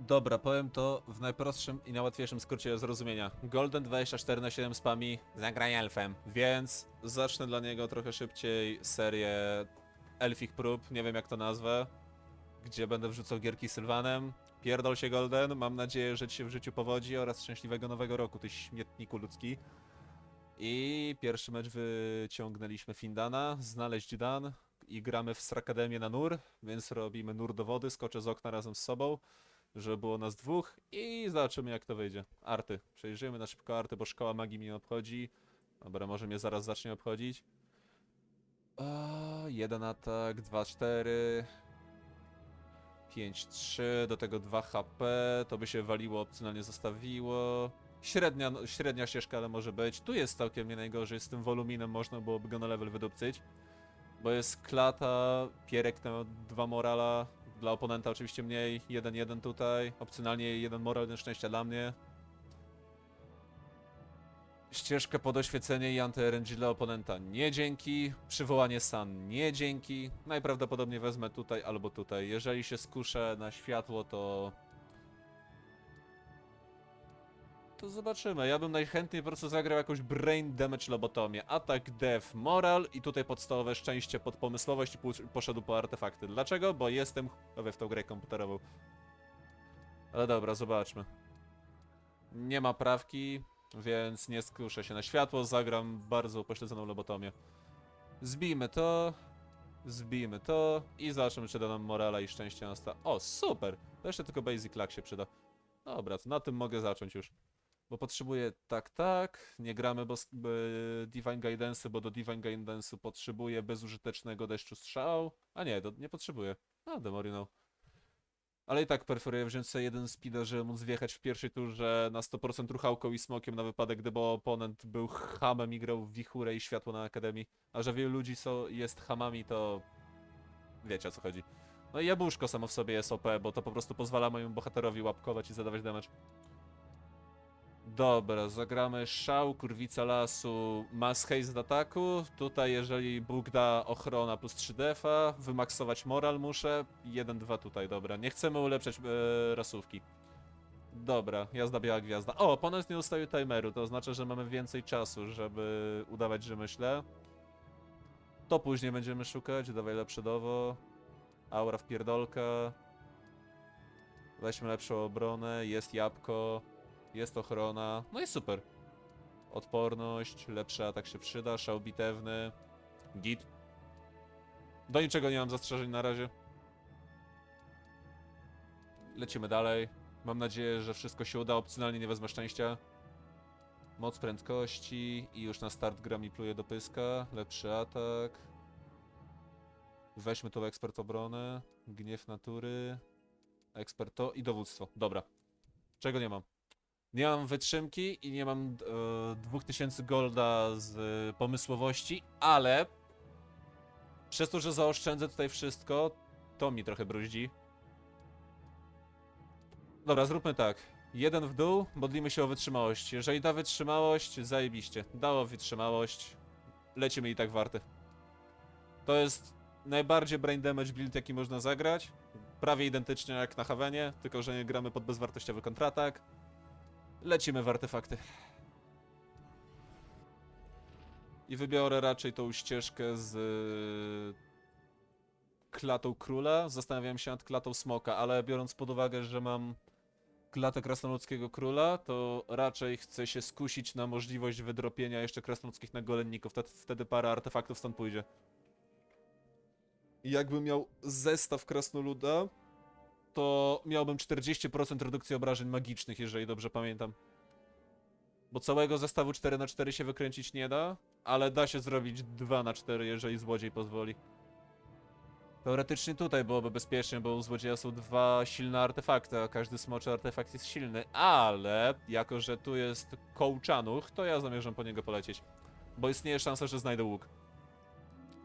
Dobra, powiem to w najprostszym i najłatwiejszym skrócie zrozumienia. Golden 24 na 7 spami, zagraj elfem. Więc zacznę dla niego trochę szybciej serię elfich prób, nie wiem jak to nazwę, gdzie będę wrzucał gierki Sylwanem. Pierdol się Golden, mam nadzieję, że ci się w życiu powodzi oraz szczęśliwego nowego roku, ty śmietniku ludzki. I pierwszy mecz wyciągnęliśmy Findana, znaleźć Dan i gramy w Strakademię na nur, więc robimy nur do wody, skoczę z okna razem z sobą, żeby było nas dwóch i zobaczymy jak to wyjdzie. Arty. Przejrzyjmy na szybko arty, bo szkoła magii mnie obchodzi. Dobra, może mnie zaraz zacznie obchodzić. O, jeden atak, dwa, cztery. 5-3, do tego 2 HP, to by się waliło, opcjonalnie zostawiło. Średnia, no, średnia ścieżka, ale może być. Tu jest całkiem nie najgorzej, z tym woluminem można byłoby go na level wydupcyć. Bo jest klata, pierek na dwa morala, dla oponenta oczywiście mniej, 1-1 tutaj, opcjonalnie jeden moral, jeden szczęścia dla mnie. Ścieżkę pod oświecenie i anty-RNG dla oponenta nie dzięki, przywołanie Sun nie dzięki, najprawdopodobniej wezmę tutaj albo tutaj. Jeżeli się skuszę na światło, to... To zobaczymy. Ja bym najchętniej po prostu zagrał jakąś brain damage lobotomię. Atak, def, moral i tutaj podstawowe szczęście pod pomysłowość i poszedł po artefakty. Dlaczego? Bo jestem chujowy w tą grę komputerową. Ale dobra, zobaczmy. Nie ma prawki, więc nie skuszę się na światło, zagram bardzo upośledzoną lobotomię. Zbijmy to, zbijmy to i zobaczymy, czy da nam morala i szczęście na sta... O, super! To jeszcze tylko basic luck się przyda. Dobra, to na tym mogę zacząć już. Bo potrzebuję tak, tak, nie gramy bo Divine Guidance'y, bo do Divine Guidance'u potrzebuję bezużytecznego deszczu strzał. A nie, do, nie potrzebuję. A, Demorino. Ale i tak preferuję wziąć sobie jeden speeda, żeby móc wjechać w pierwszej turze na 100% ruchałką i smokiem na wypadek, gdyby oponent był hamem i grał w wichurę i światło na akademii. A że wielu ludzi so, jest hamami, to wiecie o co chodzi. No i jabłuszko samo w sobie jest OP, bo to po prostu pozwala mojemu bohaterowi łapkować i zadawać damage. Dobra, zagramy szał, kurwica lasu, mass haste z ataku. Tutaj jeżeli Bóg da ochrona plus 3 defa, wymaksować moral muszę. 1-2 tutaj, dobra. Nie chcemy ulepszać e, rasówki. Dobra, jazda biała gwiazda. O, oponent nie ustawił timeru, to oznacza, że mamy więcej czasu, żeby udawać, że myślę. To później będziemy szukać, dawaj lepsze dowo. Aura w pierdolka. Weźmy lepszą obronę, jest jabłko. Jest ochrona. No i super. Odporność, lepszy atak się przyda, szał bitewny. Git. Do niczego nie mam zastrzeżeń na razie. Lecimy dalej. Mam nadzieję, że wszystko się uda. Opcjonalnie nie wezmę szczęścia. Moc prędkości i już na start gra mi pluje do pyska. Lepszy atak. Weźmy tu ekspert obrony. Gniew natury. Ekspert to i dowództwo. Dobra. Czego nie mam? Nie mam wytrzymki i nie mam e, 2000 golda z e, pomysłowości, ale przez to, że zaoszczędzę tutaj wszystko, to mi trochę bruździ. Dobra, zróbmy tak. Jeden w dół, modlimy się o wytrzymałość. Jeżeli da wytrzymałość, zajebiście. Dało wytrzymałość, lecimy i tak warty. To jest najbardziej brain damage build, jaki można zagrać. Prawie identycznie jak na Havenie, tylko że nie gramy pod bezwartościowy kontratak. Lecimy w artefakty. I wybiorę raczej tą ścieżkę z y, klatą króla. Zastanawiałem się nad klatą smoka, ale biorąc pod uwagę, że mam klatę krasnoludzkiego króla, to raczej chcę się skusić na możliwość wydropienia jeszcze krasnoludzkich nagolenników. Wtedy, parę artefaktów stąd pójdzie. Jakbym miał zestaw krasnoluda, to miałbym 40% redukcji obrażeń magicznych, jeżeli dobrze pamiętam. Bo całego zestawu 4 na 4 się wykręcić nie da, ale da się zrobić 2 na 4 jeżeli złodziej pozwoli. Teoretycznie tutaj byłoby bezpiecznie, bo u złodzieja są dwa silne artefakty, a każdy smoczy artefakt jest silny, ale jako, że tu jest kołczanuch, to ja zamierzam po niego polecieć. Bo istnieje szansa, że znajdę łuk.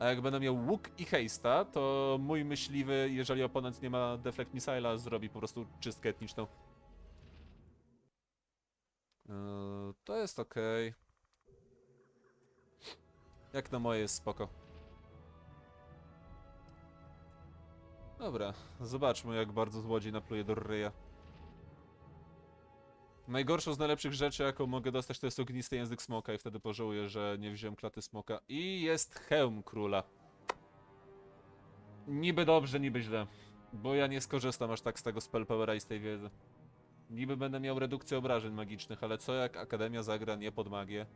A jak będę miał łuk i hejsta, to mój myśliwy, jeżeli oponent nie ma deflect missile'a, zrobi po prostu czystkę etniczną. Yy, to jest ok. Jak na moje jest spoko. Dobra, zobaczmy jak bardzo złodziej napluje do ryja. Najgorszą z najlepszych rzeczy, jaką mogę dostać, to jest ognisty język smoka i wtedy pożałuję, że nie wziąłem klaty smoka. I jest hełm króla. Niby dobrze, niby źle. Bo ja nie skorzystam aż tak z tego spell powera i z tej wiedzy. Niby będę miał redukcję obrażeń magicznych, ale co jak Akademia zagra nie pod magię?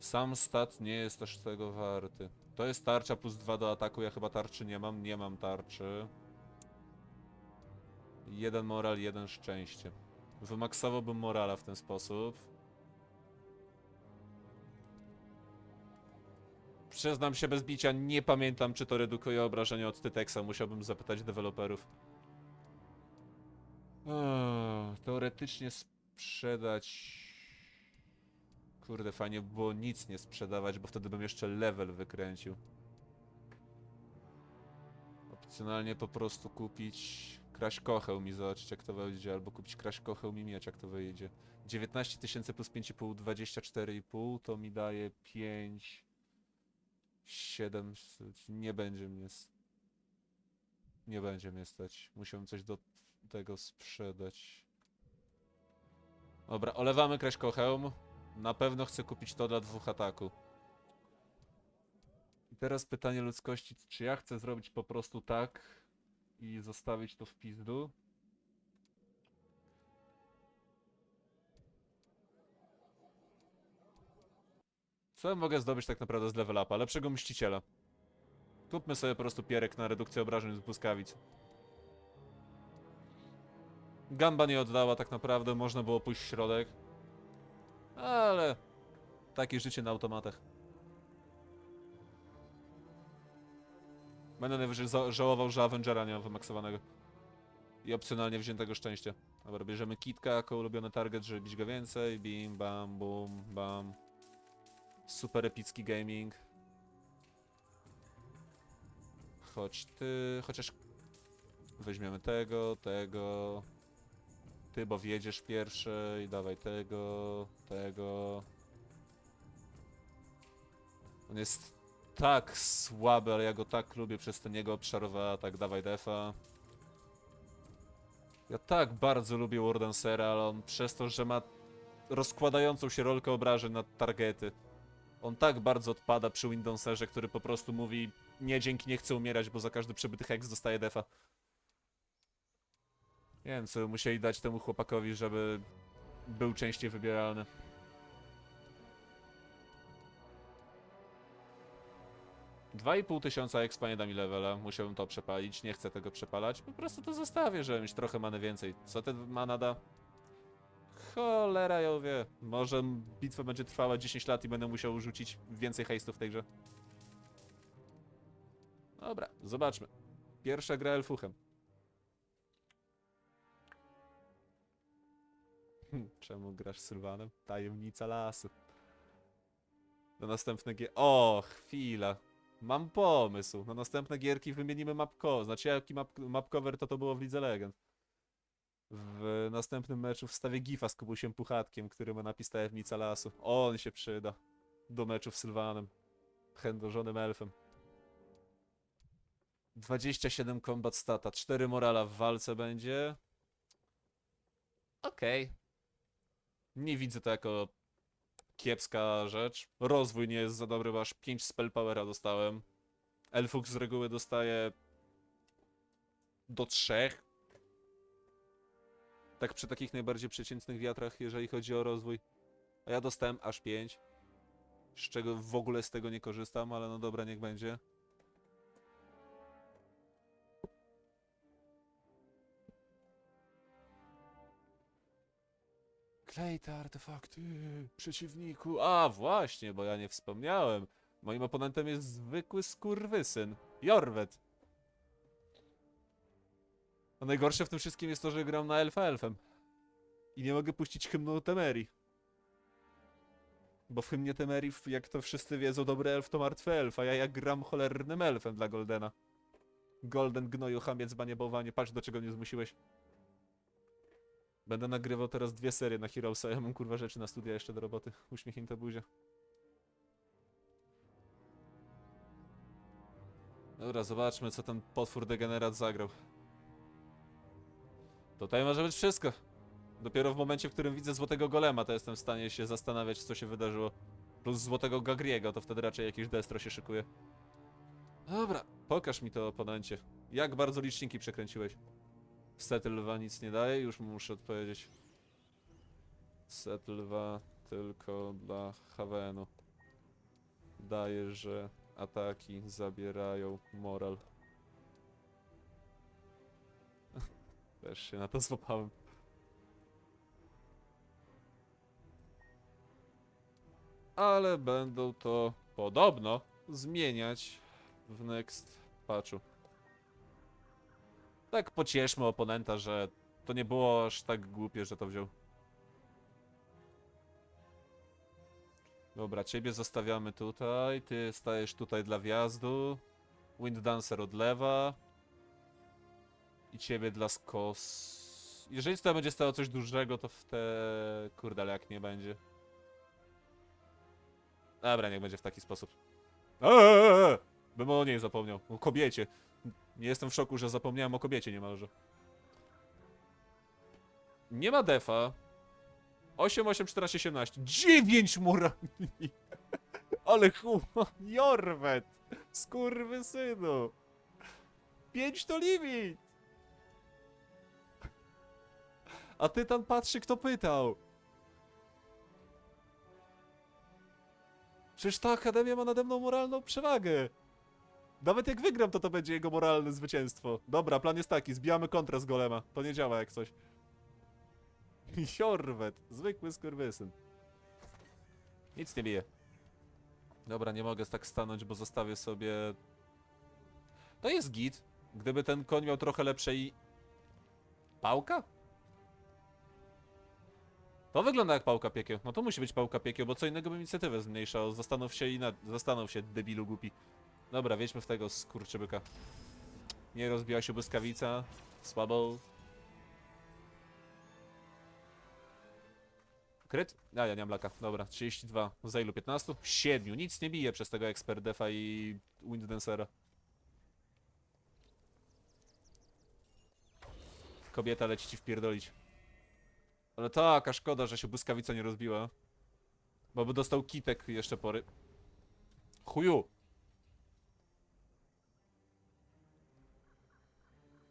Sam stat nie jest też tego warty. To jest tarcza plus 2 do ataku, ja chyba tarczy nie mam, nie mam tarczy. Jeden moral, jeden szczęście. Wymaksowałbym morala w ten sposób. Przyznam się bez bicia, nie pamiętam czy to redukuje obrażenia od Tytexa, musiałbym zapytać deweloperów. Teoretycznie sprzedać... Kurde, fajnie by było nic nie sprzedawać, bo wtedy bym jeszcze level wykręcił. Opcjonalnie po prostu kupić kraść kocheł mi zobaczyć jak to wyjdzie, albo kupić kraść kocheł mi mieć jak to wyjdzie. 19 tysięcy plus 5,5, 24,5 to mi daje 5... 7... Nie będzie mnie... Nie będzie mnie stać. Musiałbym coś do tego sprzedać. Dobra, olewamy kraść kochełm. Na pewno chcę kupić to dla dwóch ataku. I teraz pytanie ludzkości, czy ja chcę zrobić po prostu tak i zostawić to w pizdu? Co mogę zdobyć tak naprawdę z level upa? Lepszego mściciela. Kupmy sobie po prostu pierek na redukcję obrażeń z błyskawic. Gamba nie oddała tak naprawdę, można było pójść w środek. Ale... Takie życie na automatach. Będę najwyżej żałował, że Avengera nie mam wymaksowanego. I opcjonalnie wziętego szczęścia. Dobra, bierzemy kitka jako ulubiony target, żeby bić go więcej. Bim, bam, bum, bam. Super epicki gaming. Chodź ty, chociaż weźmiemy tego, tego. Ty, bo wjedziesz pierwszy i dawaj tego, tego. On jest tak słaby, ale ja go tak lubię przez ten jego obszarowy atak. Dawaj defa. Ja tak bardzo lubię Wardancera, ale on przez to, że ma rozkładającą się rolkę obrażeń na targety. On tak bardzo odpada przy Windowserze, który po prostu mówi nie dzięki, nie chcę umierać, bo za każdy przebyty hex dostaje defa. Nie wiem, co musieli dać temu chłopakowi, żeby był częściej wybieralny. Dwa i pół tysiąca expa nie da mi levela, musiałbym to przepalić, nie chcę tego przepalać, po prostu to zostawię, żeby mieć trochę many więcej. Co ten mana da? Cholera ją wie. Może bitwa będzie trwała 10 lat i będę musiał rzucić więcej hejstów w tej grze. Dobra, zobaczmy. Pierwsza gra elfuchem. Hm, Czemu grasz Sylwanem? Tajemnica lasu. Na następne gier... O, chwila. Mam pomysł. Na następne gierki wymienimy mapko. Znaczy jaki map, map cover to to było w Lidze Legend. W następnym meczu wstawię gifa z Kubusiem Puchatkiem, który ma napis Tajemnica Lasu. On się przyda. Do meczu z Sylwanem. Chędożonym elfem. 27 combat stata, 4 morala w walce będzie. Okej. Nie widzę to jako kiepska rzecz. Rozwój nie jest za dobry, bo aż 5 spell powera dostałem. Elfux z reguły dostaje do 3. Tak przy takich najbardziej przeciętnych wiatrach, jeżeli chodzi o rozwój. A ja dostałem aż 5. Z czego w ogóle z tego nie korzystam, ale no dobra, niech będzie. Klej te artefakty, przeciwniku. A, właśnie, bo ja nie wspomniałem. Moim oponentem jest zwykły skurwysyn. Jorwet. A najgorsze w tym wszystkim jest to, że gram na elfa elfem. I nie mogę puścić hymnu Temerii. Bo w hymnie Temerii, jak to wszyscy wiedzą, dobry elf to martwy elf, a ja jak gram cholernym elfem dla Goldena. Golden gnoju, chamiec, baniebowanie, patrz do czego mnie zmusiłeś. Będę nagrywał teraz dwie serie na Heroesa, ja mam kurwa rzeczy na studia jeszcze do roboty. Uśmiechnięte buzie. Dobra, zobaczmy co ten potwór degenerat zagrał. Tutaj może być wszystko. Dopiero w momencie, w którym widzę złotego golema, to jestem w stanie się zastanawiać, co się wydarzyło. Plus złotego Gagriego, to wtedy raczej jakieś destro się szykuje. Dobra, pokaż mi to oponencie. Jak bardzo liczniki przekręciłeś? Settlwa nic nie daje, już muszę odpowiedzieć. Settlwa tylko dla Havenu. Daje, że ataki zabierają moral. Też się na to złapałem. Ale będą to podobno zmieniać w next patchu. Tak pocieszmy oponenta, że to nie było aż tak głupie, że to wziął. Dobra, ciebie zostawiamy tutaj, ty stajesz tutaj dla wjazdu. Wind Dancer od lewa. I ciebie dla skos... Jeżeli tutaj będzie stało coś dużego, to w te... Kurde, ale jak nie będzie. Dobra, niech będzie w taki sposób. Eee! Bym o niej zapomniał. O kobiecie. Nie jestem w szoku, że zapomniałem o kobiecie niemalże. Nie ma defa. 8, 8, 14, 17. 9 murali! Ale chuma, Jorwet! Skurwysynu! 5 to limit! A ty tam patrzy, kto pytał. Przecież ta akademia ma nade mną moralną przewagę. Nawet jak wygram, to to będzie jego moralne zwycięstwo. Dobra, plan jest taki, zbijamy kontrę z golema. To nie działa jak coś. Jorwet, zwykły skurwysyn. Nic nie bije. Dobra, nie mogę tak stanąć, bo zostawię sobie... To jest git. Gdyby ten koń miał trochę lepszej... Pałka? To wygląda jak pałka piekieł. No to musi być pałka piekieł, bo co innego bym inicjatywę zmniejszał. Zastanów się i na... Zastanów się, debilu głupi. Dobra, wiedźmy w tego skurczybyka. Nie rozbiła się błyskawica. Słabo. Kryt? A, ja nie mam laka. Dobra, 32. Za ilu? 15? 7. Nic nie bije przez tego Expert Defa i Winddancera. Kobieta leci ci wpierdolić. Ale taka szkoda, że się błyskawica nie rozbiła. Bo by dostał kitek jeszcze pory. Chuju!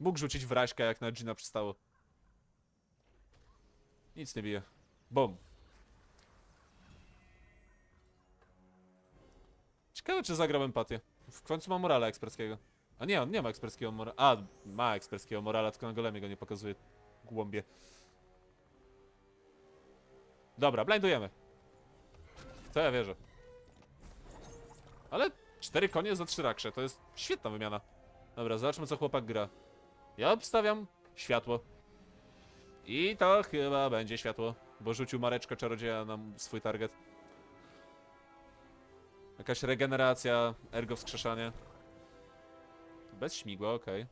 Mógł rzucić w raśkę, jak na Gina przystało. Nic nie bije. Bom. Ciekawe, czy zagrał empatię. W końcu ma morala eksperckiego. A nie, on nie ma eksperckiego morala. A, ma eksperckiego morala, tylko na golemie go nie pokazuje. Głąbie. Dobra, blindujemy. Co ja wierzę. Ale cztery konie za trzy rakrze, to jest świetna wymiana. Dobra, zobaczmy co chłopak gra. Ja obstawiam światło. I to chyba będzie światło, bo rzucił mareczkę czarodzieja na swój target. Jakaś regeneracja, ergo wskrzeszanie. Bez śmigła, okej.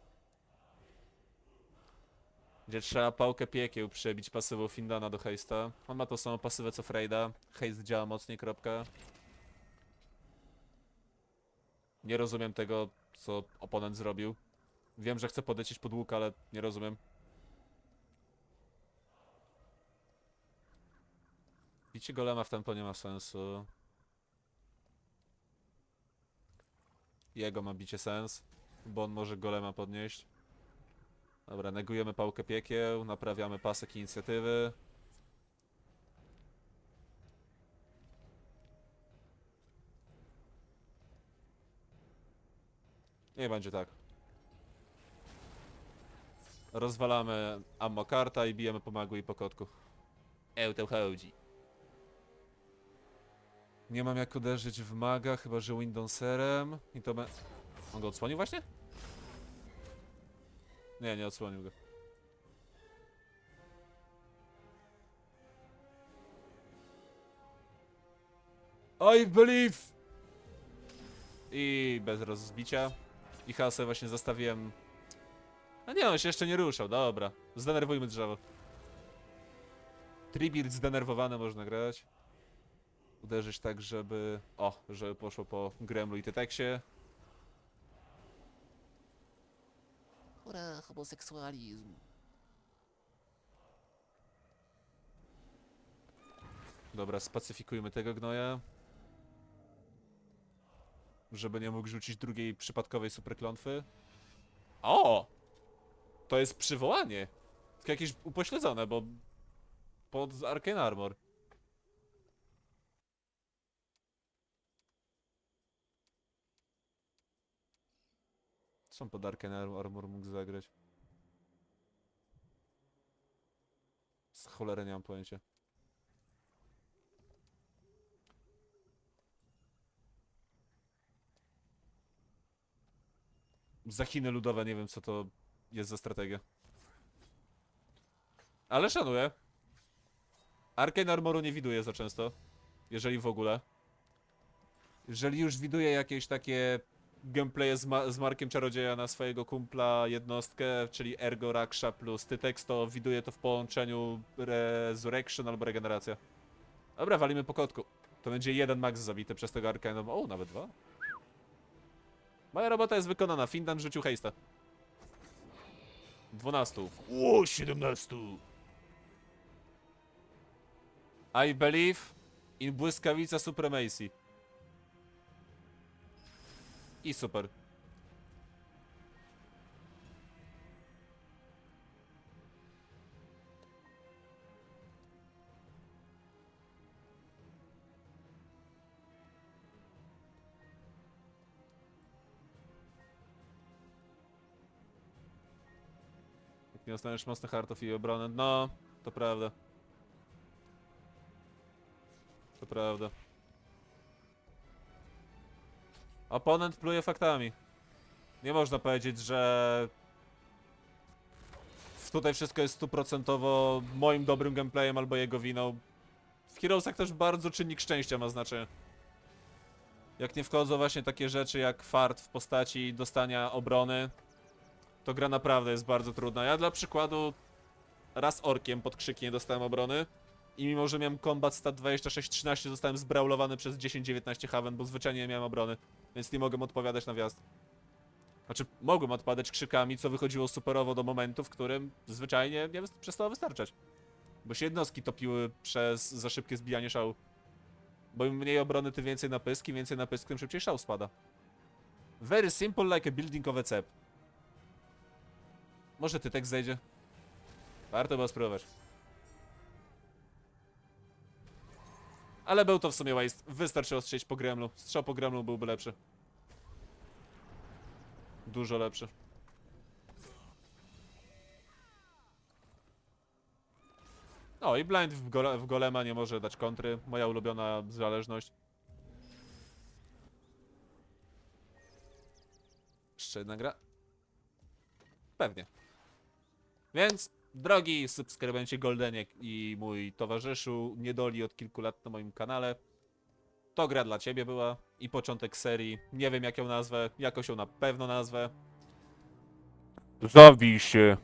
Gdzie trzeba pałkę piekieł przebić pasywą Findana do Heista. On ma tą samą pasywę co Freyda. Heist działa mocniej, kropka. Nie rozumiem tego, co oponent zrobił. Wiem, że chce podlecieć pod łuk, ale nie rozumiem. Bicie golema w tempo nie ma sensu. Jego ma bicie sens, bo on może golema podnieść. Dobra, negujemy pałkę piekieł, naprawiamy pasek inicjatywy. Nie będzie tak. Rozwalamy ammo karta i bijemy po magu i po kotku. Eł to chodzi. Nie mam jak uderzyć w maga, chyba że Windonserem. I to be... On go odsłonił właśnie? Nie, nie odsłonił go. I believe! I bez rozbicia. I hasę właśnie zostawiłem. A nie, on się jeszcze nie ruszał, dobra. Zdenerwujmy drzewo. Tribir zdenerwowany można grać. Uderzyć tak, żeby... O, żeby poszło po Gremlu i Tyteksie. Hurra, homoseksualizm. Dobra, spacyfikujmy tego gnoja. Żeby nie mógł rzucić drugiej przypadkowej superklątwy. O! To jest przywołanie. Tylko jakieś upośledzone, bo... Pod Arcane Armor. Co on pod Arcane Ar- Armor mógł zagrać? Z cholery nie mam pojęcia. Za Chiny ludowe nie wiem co to jest za strategia. Ale szanuję. Arcane Armoru nie widuję za często. Jeżeli w ogóle. Jeżeli już widuję jakieś takie gameplaye z, ma z Markiem Czarodzieja na swojego kumpla jednostkę, czyli Ergo Raksha plus Tytex, to widuję to w połączeniu Resurrection albo Regeneracja. Dobra, walimy po kotku. To będzie jeden max zabity przez tego Arcane. O, nawet dwa. Moja robota jest wykonana. Findan rzucił hejsta. 12. O, 17. I believe in błyskawica supremacy. I super. Nie dostaniesz mocnych hartów i obrony, no, to prawda. To prawda. Oponent pluje faktami. Nie można powiedzieć, że tutaj wszystko jest stuprocentowo moim dobrym gameplayem albo jego winą. W Heroesach też bardzo czynnik szczęścia ma znaczenie. Jak nie wchodzą właśnie takie rzeczy jak fart w postaci dostania obrony, to gra naprawdę jest bardzo trudna. Ja dla przykładu raz orkiem pod krzyki nie dostałem obrony i mimo, że miałem combat stat 26-13 zostałem zbraulowany przez 10-19 haven, bo zwyczajnie nie miałem obrony, więc nie mogłem odpowiadać na wjazd. Znaczy, mogłem odpadać krzykami, co wychodziło superowo do momentu, w którym zwyczajnie nie przestało wystarczać. Bo się jednostki topiły przez za szybkie zbijanie szału. Bo im mniej obrony, tym więcej na pysk, im więcej na pysk, tym szybciej szał spada. Very simple like a building of a cep. Może ty tekst zejdzie? Warto było spróbować. Ale był to w sumie waste. Wystarczy ostrzeć po gremlu. Strzał po gremlu byłby lepszy. Dużo lepszy. O i blind w, gole w golema nie może dać kontry. Moja ulubiona zależność. Jeszcze jedna gra? Pewnie. Więc, drogi subskrybenci Goldeniek i mój towarzyszu Niedoli od kilku lat na moim kanale, to gra dla ciebie była i początek serii. Nie wiem jak ją nazwę, jakoś ją na pewno nazwę. Zabij się.